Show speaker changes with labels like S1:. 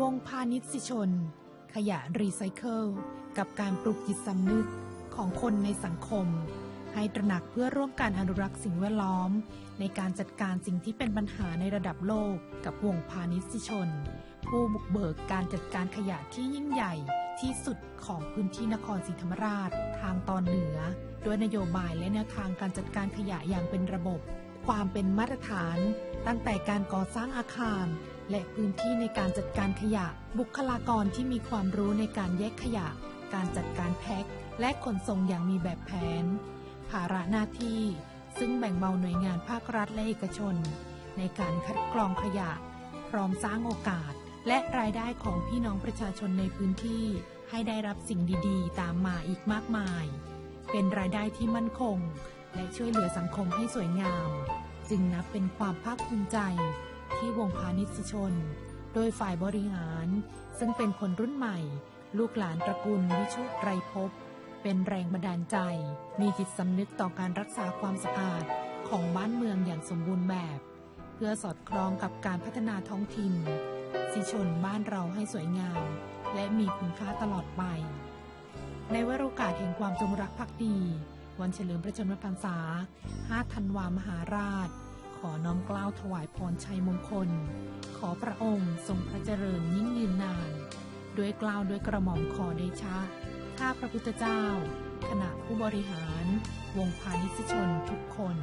S1: วงพาณิชย์ชน ขยะรีไซเคิล กับการปลูกจิตสำนึกของคนในสังคม ให้ตระหนักเพื่อร่วมการอนุรักษ์สิ่งแวดล้อม ในการจัดการสิ่งที่เป็นปัญหาในระดับโลกกับวงพาณิชย์ชน ผู้บุกเบิกการจัดการขยะที่ยิ่งใหญ่ที่สุดของพื้นที่นครศรีธรรมราช ทางตอนเหนือ ด้วยนโยบายและแนวทางการจัดการขยะอย่างเป็นระบบ ความเป็นมาตรฐาน ตั้งแต่การก่อสร้างอาคาร และพื้นที่ในการจัดการขยะ บุคลากรที่มีความรู้ในการแยกขยะ การจัดการแพ็คและขนส่งอย่างมีแบบแผนาระหน้าที่ ซึ่งแบ่งเบาหน่วยงานภาครัฐและเอกชน ในการคัดกรองขยะ พร้อมสร้างโอกาส และรายได้ของพี่น้องประชาชนในพื้นที่ ให้ได้รับสิ่งดีๆ ตามมาอีกมากมาย เป็นรายได้ที่มั่นคง และช่วยเหลือสังคมให้สวยงาม จึงนับเป็นความภาคภูมิใจ ที่วงพาณิชยชน โดยฝ่ายบริหาร ซึ่งเป็นคนรุ่นใหม่ ลูกหลานตระกูลวิชุไรภพ เป็นแรงบันดาลใจ มีจิตสำนึกต่อการรักษาความสะอาดของบ้านเมืองอย่างสมบูรณ์แบบ เพื่อสอดคล้องกับการพัฒนาท้องถิ่นสิชนบ้านเราให้สวยงาม และมีคุณค่าตลอดไป ในวโรกาสแห่งความจงรักภักดี วันเฉลิมพระชนมพรรษา 5 ธันวามหาราช ขอน้อมกล้าวถวายพรชัยมงคล ขอพระองค์ทรงพระเจริญยิ่งยืนนาน ด้วยกล้าวด้วยกระหม่อมขอเดชะ ข้าพระพุทธเจ้า คณะผู้บริหาร วงพาณิชชนทุกคน